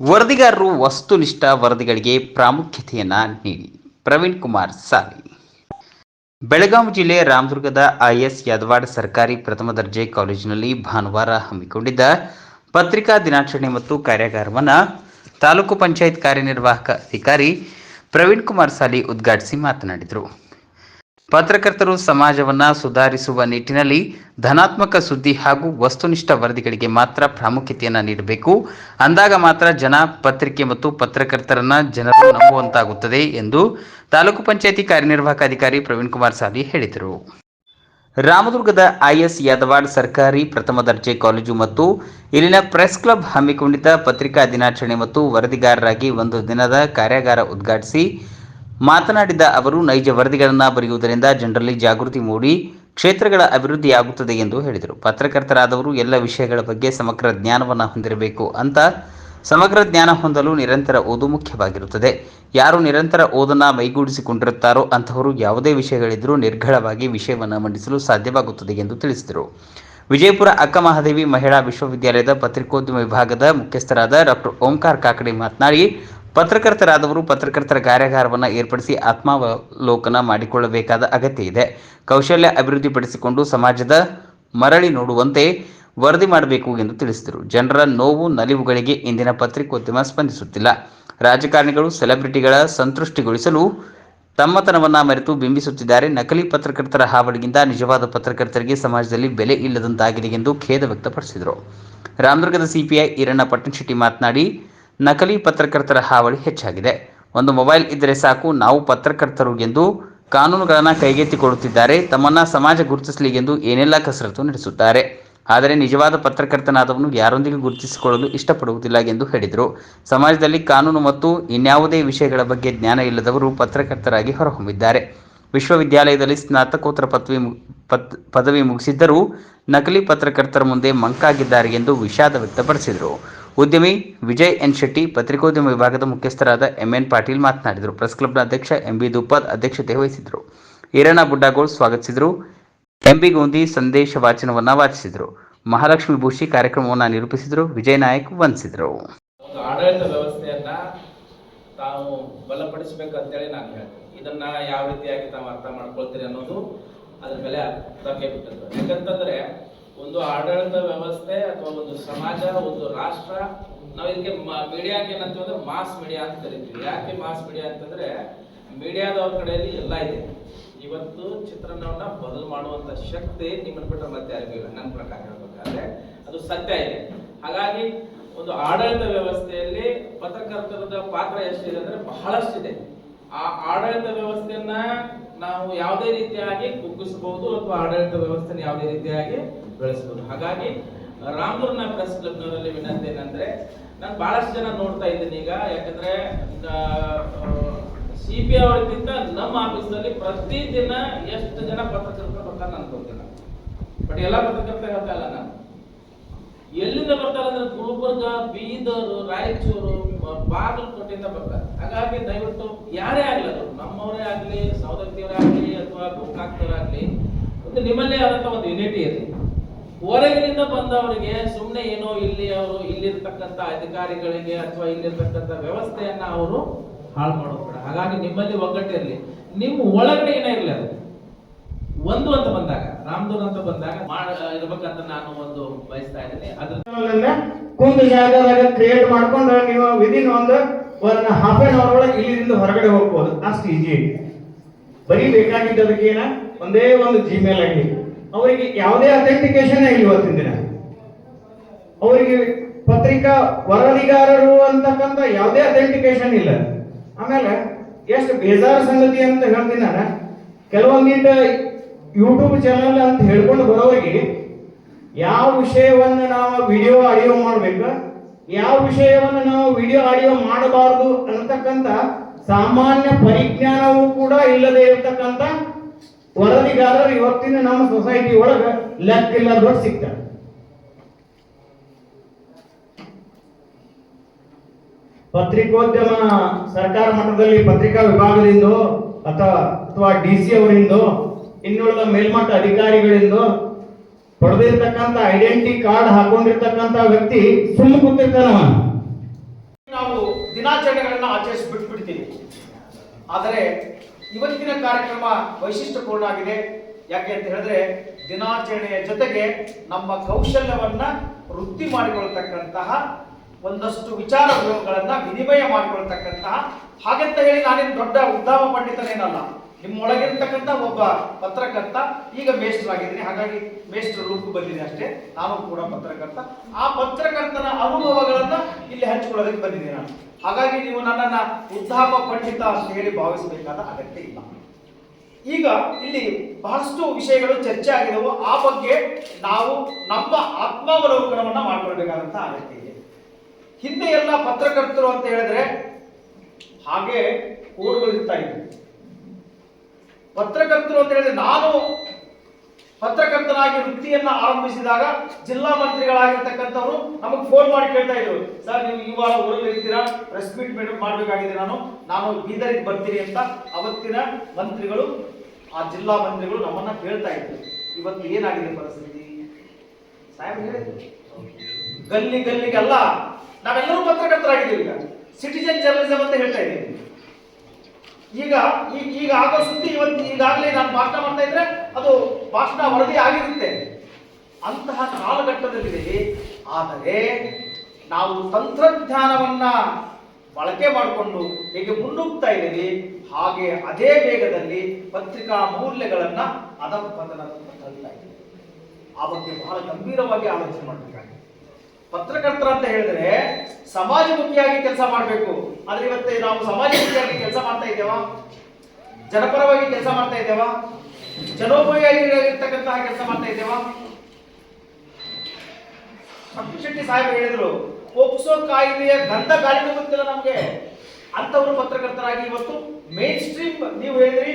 ವರದಿಗಾರರು ವಸ್ತುನಿಷ್ಠ ವರದಿಗಳಿಗೆ ಪ್ರಾಮುಖ್ಯತೆಯನ್ನ ನೀಡಿ. ಪ್ರವೀಣ್ ಕುಮಾರ್ ಸಾಲಿ. ಬೆಳಗಾವಿ ಜಿಲ್ಲೆ ರಾಮದುರ್ಗದ ಐಎಸ್ ಯಾದವಾಡ್ ಸರ್ಕಾರಿ ಪ್ರಥಮ ದರ್ಜೆ ಕಾಲೇಜಿನಲ್ಲಿ ಭಾನುವಾರ ಹಮ್ಮಿಕೊಂಡಿದ್ದ ಪತ್ರಿಕಾ ದಿನಾಚರಣೆ ಮತ್ತು ಕಾರ್ಯಾಗಾರವನ್ನು ತಾಲೂಕು ಪಂಚಾಯತ್ ಕಾರ್ಯನಿರ್ವಾಹಕ ಅಧಿಕಾರಿ ಪ್ರವೀಣ್ ಕುಮಾರ್ ಸಾಲಿ ಉದ್ಘಾಟಿಸಿ ಮಾತನಾಡಿದರು. ಪತ್ರಕರ್ತರು ಸಮಾಜವನ್ನ ಸುಧಾರಿಸುವ ನಿಟ್ಟಿನಲ್ಲಿ ಧನಾತ್ಮಕ ಸುದ್ದಿ ಹಾಗೂ ವಸ್ತುನಿಷ್ಠ ವರದಿಗಳಿಗೆ ಮಾತ್ರ ಪ್ರಾಮುಖ್ಯತೆಯನ್ನ ನೀಡಬೇಕು. ಅಂದಾಗ ಮಾತ್ರ ಜನ ಪತ್ರಿಕೆ ಮತ್ತು ಪತ್ರಕರ್ತರನ್ನ ಜನರು ನಂಬುವಂತಾಗುತ್ತದೆ ಎಂದು ತಾಲೂಕು ಪಂಚಾಯತಿ ಕಾರ್ಯನಿರ್ವಾಹಕ ಅಧಿಕಾರಿ ಪ್ರವೀಣ್ ಕುಮಾರ್ ಸಾಲಿ ಹೇಳಿದರು. ರಾಮದುರ್ಗದ ಐಎಸ್ ಯಾದವಾಡ್ ಸರ್ಕಾರಿ ಪ್ರಥಮ ದರ್ಜೆ ಕಾಲೇಜು ಮತ್ತು ಇಲ್ಲಿನ ಪ್ರೆಸ್ ಕ್ಲಬ್ ಹಮ್ಮಿಕೊಂಡಿದ್ದ ಪತ್ರಿಕಾ ದಿನಾಚರಣೆ ಮತ್ತು ವರದಿಗಾರರಾಗಿ ಒಂದು ದಿನದ ಕಾರ್ಯಾಗಾರ ಉದ್ಘಾಟಿಸಿ ಮಾತನಾಡಿದ ಅವರು, ನೈಜ ವರದಿಗಳನ್ನು ಬರೆಯುವುದರಿಂದ ಜನರಲ್ಲಿ ಜಾಗೃತಿ ಮೂಡಿ ಕ್ಷೇತ್ರಗಳ ಅಭಿವೃದ್ಧಿಯಾಗುತ್ತದೆ ಎಂದು ಹೇಳಿದರು. ಪತ್ರಕರ್ತರಾದವರು ಎಲ್ಲ ವಿಷಯಗಳ ಬಗ್ಗೆ ಸಮಗ್ರ ಜ್ಞಾನವನ್ನು ಹೊಂದಿರಬೇಕು ಅಂತ ಸಮಗ್ರ ಜ್ಞಾನ ಹೊಂದಲು ನಿರಂತರ ಓದು ಮುಖ್ಯವಾಗಿರುತ್ತದೆ. ಯಾರು ನಿರಂತರ ಓದನ್ನು ಮೈಗೂಡಿಸಿಕೊಂಡಿರುತ್ತಾರೋ ಅಂತಹವರು ಯಾವುದೇ ವಿಷಯಗಳಿದ್ದರೂ ನಿರ್ಘಳವಾಗಿ ವಿಷಯವನ್ನು ಮಂಡಿಸಲು ಸಾಧ್ಯವಾಗುತ್ತದೆ ಎಂದು ತಿಳಿಸಿದರು. ವಿಜಯಪುರ ಅಕ್ಕ ಮಹಾದೇವಿ ಮಹಿಳಾ ವಿಶ್ವವಿದ್ಯಾಲಯದ ಪತ್ರಿಕೋದ್ಯಮ ವಿಭಾಗದ ಮುಖ್ಯಸ್ಥರಾದ ಡಾಕ್ಟರ್ ಓಂಕಾರ್ ಕಾಕಡೆ ಮಾತನಾಡಿ ಪತ್ರಕರ್ತರಾದವರು ಪತ್ರಕರ್ತರ ಕಾರ್ಯಾಗಾರವನ್ನು ಏರ್ಪಡಿಸಿ ಆತ್ಮಾವಲೋಕನ ಮಾಡಿಕೊಳ್ಳಬೇಕಾದ ಅಗತ್ಯ ಇದೆ. ಕೌಶಲ್ಯ ಅಭಿವೃದ್ಧಿಪಡಿಸಿಕೊಂಡು ಸಮಾಜದ ಮರಳಿ ನೋಡುವಂತೆ ವರದಿ ಮಾಡಬೇಕು ಎಂದು ತಿಳಿಸಿದರು. ಜನರ ನೋವು, ನಲಿವುಗಳಿಗೆ ಇಂದಿನ ಪತ್ರಿಕೋದ್ಯಮ ಸ್ಪಂದಿಸುತ್ತಿಲ್ಲ. ರಾಜಕಾರಣಿಗಳು, ಸೆಲೆಬ್ರಿಟಿಗಳ ಸಂತುಷ್ಟಿಗೊಳಿಸಲು ತಮ್ಮತನವನ್ನ ಮರೆತು ಬಿಂಬಿಸುತ್ತಿದ್ದಾರೆ. ನಕಲಿ ಪತ್ರಕರ್ತರ ಹಾವಳಿಗಿಂತ ನಿಜವಾದ ಪತ್ರಕರ್ತರಿಗೆ ಸಮಾಜದಲ್ಲಿ ಬೆಲೆ ಇಲ್ಲದಂತಾಗಿದೆ ಎಂದು ಖೇದ ವ್ಯಕ್ತಪಡಿಸಿದರು. ರಾಮದುರ್ಗದ ಸಿಪಿಐ ಈರಣ್ಣ ಪಟ್ಟಣಶೆಟ್ಟಿ ಮಾತನಾಡಿ ನಕಲಿ ಪತ್ರಕರ್ತರ ಹಾವಳಿ ಹೆಚ್ಚಾಗಿದೆ. ಒಂದು ಮೊಬೈಲ್ ಇದ್ದರೆ ಸಾಕು, ನಾವು ಪತ್ರಕರ್ತರು ಎಂದು ಕಾನೂನುಗಳನ್ನು ಕೈಗೆತ್ತಿಕೊಳ್ಳುತ್ತಿದ್ದಾರೆ. ತಮ್ಮನ್ನ ಸಮಾಜ ಗುರುತಿಸಲಿ ಎಂದು ಏನೆಲ್ಲ ಕಸರತ್ತು ನಡೆಸುತ್ತಾರೆ. ಆದರೆ ನಿಜವಾದ ಪತ್ರಕರ್ತನಾದವನು ಯಾರೊಂದಿಗೂ ಗುರುತಿಸಿಕೊಳ್ಳಲು ಇಷ್ಟಪಡುವುದಿಲ್ಲ ಎಂದು ಹೇಳಿದರು. ಸಮಾಜದಲ್ಲಿ ಕಾನೂನು ಮತ್ತು ಇನ್ಯಾವುದೇ ವಿಷಯಗಳ ಬಗ್ಗೆ ಜ್ಞಾನ ಇಲ್ಲದವರು ಪತ್ರಕರ್ತರಾಗಿ ಹೊರಹೊಮ್ಮಿದ್ದಾರೆ. ವಿಶ್ವವಿದ್ಯಾಲಯದಲ್ಲಿ ಸ್ನಾತಕೋತ್ತರ ಪದವಿ ಪದವಿ ಮುಗಿಸಿದ್ದರೂ ನಕಲಿ ಪತ್ರಕರ್ತರ ಮುಂದೆ ಮಂಕಾಗಿದ್ದಾರೆ ಎಂದು ವಿಷಾದ ವ್ಯಕ್ತಪಡಿಸಿದರು. ಉದ್ಯಮಿ ವಿಜಯ್ ಎನ್ ಶೆಟ್ಟಿ ಪತ್ರಿಕೋದ್ಯಮ ವಿಭಾಗದ ಮುಖ್ಯಸ್ಥರಾದ ಎಂಎನ್ ಪಾಟೀಲ್ ಮಾತನಾಡಿದರು. ಪ್ರೆಸ್ ಕ್ಲಬ್ನ ಅಧ್ಯಕ್ಷ ಎಂಬಿ ದುಪ್ಪಾದ್ ಅಧ್ಯಕ್ಷತೆ ವಹಿಸಿದರು ಈರಣ್ಣ ಬುಡ್ಡಾಗೋಳ್ ಸ್ವಾಗತಿಸಿದರು. ಎಂಬಿ ಗೋಂದಿ ಸಂದೇಶ ವಾಚನವನ್ನು ವಾಚಿಸಿದರು. ಮಹಾಲಕ್ಷ್ಮಿ ಭೂಷಿ ಕಾರ್ಯಕ್ರಮವನ್ನು ನಿರೂಪಿಸಿದರು. ವಿಜಯ್ ನಾಯಕ್ ವಂದಿಸಿದರು. ಆಡಳಿತ ವ್ಯವಸ್ಥೆಯನ್ನ ತಾವು ಬಲಪಡಿಸಬೇಕಂತೇಳಿ ನಾನು ಹೇಳ್ತೀನಿ. ಇದನ್ನ ಯಾವ ರೀತಿಯಾಗಿ ತಾವು ಅರ್ಥ ಮಾಡ್ಕೊಳ್ತೀರಿ ಅನ್ನೋದು ಅದ್ರ ಮೇಲೆ ತಪ್ಪೇ ಬಿಟ್ಟದ್ದು ಯಾಕಂತಂದ್ರೆ ಒಂದು ಆಡಳಿತ ವ್ಯವಸ್ಥೆ ಅಥವಾ ಒಂದು ಸಮಾಜ, ಒಂದು ರಾಷ್ಟ್ರ, ನಾವು ಇದಕ್ಕೆ ಮೀಡಿಯಾಕ್ಕೆ ಏನಂತೀವಿ ಅಂದ್ರೆ ಮಾಸ್ ಮೀಡಿಯಾ ಅಂತ ಕರಿತೀವಿ. ಯಾಕೆ ಮಾಸ್ ಮೀಡಿಯಾ ಅಂತಂದ್ರೆ ಮೀಡಿಯಾದವ್ರ ಕಡೆಯಲ್ಲಿ ಎಲ್ಲ ಇದೆ. ಇವತ್ತು ಚಿತ್ರಣವನ್ನ ಬದಲು ಮಾಡುವಂತ ಶಕ್ತಿ ನಿಮ್ಮನ್ನ ಬಿಟ್ಟರೆ ಮತ್ತೆ ಯಾರಿಗೂ ನನ್ನ ಪ್ರಕಾರ ಹೇಳ್ಬೇಕಾದ್ರೆ ಅದು ಸತ್ಯ ಇದೆ. ಹಾಗಾಗಿ ಒಂದು ಆಡಳಿತ ವ್ಯವಸ್ಥೆಯಲ್ಲಿ ಪತ್ರಕರ್ತರದ ಪಾತ್ರ ಎಷ್ಟಿದೆ ಅಂದ್ರೆ ಬಹಳಷ್ಟಿದೆ. ಆ ಆಡಳಿತ ವ್ಯವಸ್ಥೆಯನ್ನ ನಾವು ಯಾವುದೇ ರೀತಿಯಾಗಿ ಕುಗ್ಗಿಸಬಹುದು ಅಥವಾ ಆಡಳಿತ ವ್ಯವಸ್ಥೆನ ಯಾವುದೇ ರೀತಿಯಾಗಿ ಬೆಳೆಸಬಹುದು ಹಾಗಾಗಿ ರಾಮದುರ್ನ ಪ್ರೆಸ್ ಕ್ಲಬ್ನಲ್ಲಿ ವಿನಂತಿ ಏನಂದ್ರೆ, ನಾನು ಬಹಳಷ್ಟು ಜನ ನೋಡ್ತಾ ಇದ್ದೀನಿ ಈಗ, ಯಾಕಂದ್ರೆ ಸಿ ಪಿ ಅವರಿಗಿಂತ ನಮ್ಮ ಆಫೀಸ್ನಲ್ಲಿ ಪ್ರತಿದಿನ ಎಷ್ಟು ಜನ ಪತ್ರಕರ್ತರು ಬರ್ತಾರೆ ನಾನು ಗೊತ್ತಿಲ್ಲ. ಬಟ್ ಎಲ್ಲ ಪತ್ರಕರ್ತರು ಹೇಳ್ತಾ ಇಲ್ಲ ನಾನು. ಎಲ್ಲಿಂದ ಬರ್ತಾರೆ ಅಂದ್ರೆ ಗುಲ್ಬರ್ಗ, ಬೀದರ್, ರಾಯಚೂರು ಬಾಗಲಕೋಟೆಯಿಂದ ಬರ್ತಾರೆ. ಹಾಗಾಗಿ ದಯವಿಟ್ಟು ಯಾರೇ ಆಗ್ಲಿ ಅದು, ನಮ್ಮವರೇ ಆಗ್ಲಿ ಸೌದತ್ತಿಯವರೇ ಆಗ್ಲಿ, ಅಥವಾ ಗೋಕಾಕ್ತವರಾಗ್ಲಿ ಒಂದು ನಿಮ್ಮಲ್ಲೇ ಆದಂತ ಒಂದು ಯುನಿಟಿ ಇರಲಿ ಹೊರಗಿನಿಂದ ಬಂದವರಿಗೆ ಸುಮ್ಮನೆ ಏನೋ ಇಲ್ಲಿ ಅವರು ಇಲ್ಲಿರ್ತಕ್ಕಂಥ ಅಧಿಕಾರಿಗಳಿಗೆ ಅಥವಾ ಇಲ್ಲಿರ್ತಕ್ಕಂಥ ವ್ಯವಸ್ಥೆಯನ್ನ ಅವರು ಹಾಳು ಮಾಡೋದು ಹಾಗಾಗಿ ನಿಮ್ಮಲ್ಲಿ ಒಗ್ಗಟ್ಟಿರಲಿ ನಿಮ್ಮ ಒಳಗಡೆ ಏನೇ ಇರಲಿ ಅದು. ಒಂದು ಅಂತ ಬಂದಾಗ ರಾಮದೂರ್ ಅಂತ ಬಂದಾಗ ಇರ್ಬೇಕಂತ ನಾನು ಒಂದು ಬಯಸ್ತಾ ಇದ್ದೀನಿ. ಅದ್ರ ಕುಂತ ಜಾಗದಾಗ ಕ್ರಿಯೇಟ್ ಮಾಡ್ಕೊಂಡು ನೀವು ವಿದಿನ್ ಒಂದು ಒಂದು ಹಾಫ್ ಆನ್ ಅವರ್ ಒಳಗೆ ಇಲ್ಲಿಂದ ಹೊರಗಡೆ ಹೋಗ್ಬೋದು. ಅಷ್ಟು ಈಜಿ ಬರೀ ಬೇಕಾಗಿದ್ದ ಅದಕ್ಕೆ ಏನ ಒಂದೇ ಒಂದು ಜಿಮೇಲ್ ಐಡಿ. ಅವರಿಗೆ ಯಾವುದೇ ಅಥೆಂಟಿಕೇಶನ್ ಇವತ್ತಿನ ದಿನ. ಅವರಿಗೆ ಪತ್ರಿಕಾ ವರದಿಗಾರರು ಅಂತಕ್ಕಂಥ ಯಾವುದೇ ಅಥೆಂಟಿಕೇಶನ್ ಇಲ್ಲ. ಆಮೇಲೆ ಎಷ್ಟು ಬೇಜಾರು ಸಂಗತಿ ಅಂತ ಹೇಳ್ತೀನಿ ನಾನು. ಕೆಲವೊಂದಿಟ್ಟು ಯೂಟ್ಯೂಬ್ ಚಾನಲ್ ಅಂತ ಹೇಳ್ಕೊಂಡು ಬರೋರಿಗೆ ಯಾವ ವಿಷಯವನ್ನು ನಾವು ವಿಡಿಯೋ ಆಡಿಯೋ ಮಾಡಬೇಕು? ಯಾವ ವಿಷಯವನ್ನು ನಾವು ವಿಡಿಯೋ ಆಡಿಯೋ ಮಾಡಬಾರದು ಅಂತಕ್ಕಂಥ ಸಾಮಾನ್ಯ ಪರಿಜ್ಞಾನವೂ ಕೂಡ ಇಲ್ಲದೆ ಇರತಕ್ಕಂಥ ವರದಿಗಾರರು ಇವತ್ತಿನ ನಮ್ಮ ಸೊಸೈಟಿ ಒಳಗ ಲೆಕ್ಕಿಲ್ಲದವ್ರು ಸಿಗ್ತಾರೆ. ಪತ್ರಿಕೋದ್ಯಮ ಸರ್ಕಾರ ಮಟ್ಟದಲ್ಲಿ ಪತ್ರಿಕಾ ವಿಭಾಗದಿಂದ ಅಥವಾ ಅಥವಾ ಡಿ ಸಿ ಅವರಿಂದ, ಇನ್ನುಳಿದ ಮೇಲ್ಮಟ್ಟ ಅಧಿಕಾರಿಗಳಿಂದ ಪಡೆದಿರ್ತಕ್ಕಂಥ ಐಡೆಂಟಿ ಕಾರ್ಡ್ ಹಾಕೊಂಡಿರ್ತಕ್ಕಂಥ ವ್ಯಕ್ತಿ ಸುಮ್ಮ ನಾವು ದಿನಾಚರಣೆಗಳನ್ನ ಆಚರಿಸಿ ಬಿಟ್ಬಿಡ್ತೀವಿ. ಆದರೆ ಇವತ್ತಿನ ಕಾರ್ಯಕ್ರಮ ವೈಶಿಷ್ಟ್ಯಪೂರ್ಣ ಆಗಿದೆ ಯಾಕೆ ಅಂತ ಹೇಳಿದ್ರೆ ದಿನಾಚರಣೆಯ ಜೊತೆಗೆ ನಮ್ಮ ಕೌಶಲ್ಯವನ್ನ ವೃತ್ತಿ ಮಾಡಿಕೊಳ್ತಕ್ಕಂತಹ ಒಂದಷ್ಟು ವಿಚಾರ ವಿಚಾರಗಳನ್ನ ವಿನಿಮಯ ಮಾಡಿಕೊಳ್ತಕ್ಕಂತಹ, ಹಾಗೆಂತ ಹೇಳಿ ನಾನೇನು ದೊಡ್ಡ ಉದ್ದಾಮ ಪಂಡಿತನೇನಲ್ಲ. ನಿಮ್ಮೊಳಗಿರ್ತಕ್ಕಂಥ ಒಬ್ಬ ಪತ್ರಕರ್ತ ಈಗ ಮೇಷ್ಟ್ರಾಗಿದ್ದೀನಿ. ಹಾಗಾಗಿ ಮೇಷ್ಟ್ರ ರೂಪು ಬಂದಿದೆ ಅಷ್ಟೇ. ನಾನು ಕೂಡ ಪತ್ರಕರ್ತ. ಆ ಪತ್ರಕರ್ತನ ಅನುಭವಗಳನ್ನ ಇಲ್ಲಿ ಹಂಚಿಕೊಳ್ಳೋದಕ್ಕೆ ಬಂದಿದ್ದೀನಿ ನಾನು. ಹಾಗಾಗಿ ನೀವು ನನ್ನನ್ನ ಉದ್ದಾಮ ಪಂಡಿತ ಅಂತ ಹೇಳಿ ಭಾವಿಸಬೇಕಾದ ಅಗತ್ಯ ಇಲ್ಲ. ಈಗ ಇಲ್ಲಿ ಬಹಳಷ್ಟು ವಿಷಯಗಳು ಚರ್ಚೆ ಆಗಿದವು. ಆ ಬಗ್ಗೆ ನಾವು ನಮ್ಮ ಆತ್ಮಾವಲೋಕನವನ್ನ ಮಾಡಿಕೊಳ್ಬೇಕಾದಂತಹ ಅಗತ್ಯ ಇದೆ. ಹಿಂದೆ ಎಲ್ಲ ಪತ್ರಕರ್ತರು ಅಂತ ಹೇಳಿದ್ರೆ ಹಾಗೆ ಕೋಡ್ಗಳು ಇರ್ತಾ ಪತ್ರಕರ್ತರು ಅಂತ ಹೇಳಿದ್ರೆ ನಾನು ಪತ್ರಕರ್ತನಾಗಿ ವೃತ್ತಿಯನ್ನ ಆರಂಭಿಸಿದಾಗ ಜಿಲ್ಲಾ ಮಂತ್ರಿಗಳಾಗಿರ್ತಕ್ಕಂಥವ್ರು ನಮಗೆ ಫೋನ್ ಮಾಡಿ ಕೇಳ್ತಾ ಇದ್ರು. ಸರ್, ನೀವು ಈ ವಾರ ಊರಲ್ಲಿ ಇರ್ತೀರಾ? ಪ್ರೆಸ್ ಮೀಟ್ ಮಾಡಬೇಕಾಗಿದೆ ನಾನು. ನಾನು ಬೀದರಿಗೆ ಬರ್ತೀನಿ ಅಂತ ಅವತ್ತಿನ ಮಂತ್ರಿಗಳು, ಆ ಜಿಲ್ಲಾ ಮಂತ್ರಿಗಳು ನಮ್ಮನ್ನ ಕೇಳ್ತಾ ಇದ್ರು. ಇವತ್ತು ಏನಾಗಿದೆ ಪರಿಸ್ಥಿತಿ? ಸಾಹೇಬ್ ಹೇಳಿದ್ರು ಗಲ್ಲಿ ಗಲ್ಲಿಗೆಲ್ಲ. ನಾವೆಲ್ಲರೂ ಪತ್ರಕರ್ತರಾಗಿದ್ದೀವಿ ಈಗ. ಸಿಟಿಜನ್ ಜರ್ನಲಿಸಮ್ ಅಂತ ಹೇಳ್ತಾ ಇದ್ದೀನಿ. ಈಗ ಈಗ ಈಗ ಆಗೋ ಸುದ್ದಿ ಇವತ್ತು ಈಗಾಗಲೇ ನಾನು ಭಾಷಣ ಮಾಡ್ತಾ ಇದ್ರೆ ಅದು ಭಾಷಣ ವರದಿ ಆಗಿರುತ್ತೆ. ಅಂತಹ ಕಾಲಘಟ್ಟದಲ್ಲಿದೆ. ಆದರೆ ನಾವು ತಂತ್ರಜ್ಞಾನವನ್ನ ಬಳಕೆ ಮಾಡಿಕೊಂಡು ಹೇಗೆ ಮುನ್ನುಗ್ತಾ ಇದ್ದೀವಿ, ಹಾಗೆ ಅದೇ ವೇಗದಲ್ಲಿ ಪತ್ರಿಕಾ ಮೌಲ್ಯಗಳನ್ನ ಅಧಪತನ ತಳ್ತಾ ಆ ಬಗ್ಗೆ ಬಹಳ ಗಂಭೀರವಾಗಿ ಆಲೋಚನೆ ಮಾಡಬೇಕಾಗಿದೆ. ಪತ್ರಕರ್ತರ ಅಂತ ಹೇಳಿದ್ರೆ ಸಮಾಜಮುಖಿಯಾಗಿ ಕೆಲಸ ಮಾಡಬೇಕು. ಆದ್ರೆ ಇವತ್ತು ನಾವು ಸಮಾಜಮುಖಿಯಾಗಿ ಕೆಲಸ ಮಾಡ್ತಾ ಇದ್ದೇವಾ? ಜನಪರವಾಗಿ ಕೆಲಸ ಮಾಡ್ತಾ ಇದ್ದೇವಾ? ಜನೋಪಯೋಗಿಯಾಗಿರ್ತಕ್ಕಂತಹ ಕೆಲಸ ಮಾಡ್ತಾ ಇದ್ದೇವಾ? ಶೆಟ್ಟಿ ಸಾಹೇಬ್ ಹೇಳಿದ್ರು ಪೋಕ್ಸೋ ಕಾಯಿಲೆಯ ಗಂಧ ಗಾಳಿನೂ ಗೊತ್ತಿಲ್ಲ ನಮ್ಗೆ. ಅಂತವರು ಪತ್ರಕರ್ತರಾಗಿ ಇವತ್ತು ಮೇನ್ ಸ್ಟ್ರೀಮ್ ನೀವು ಹೇಳಿದ್ರಿ.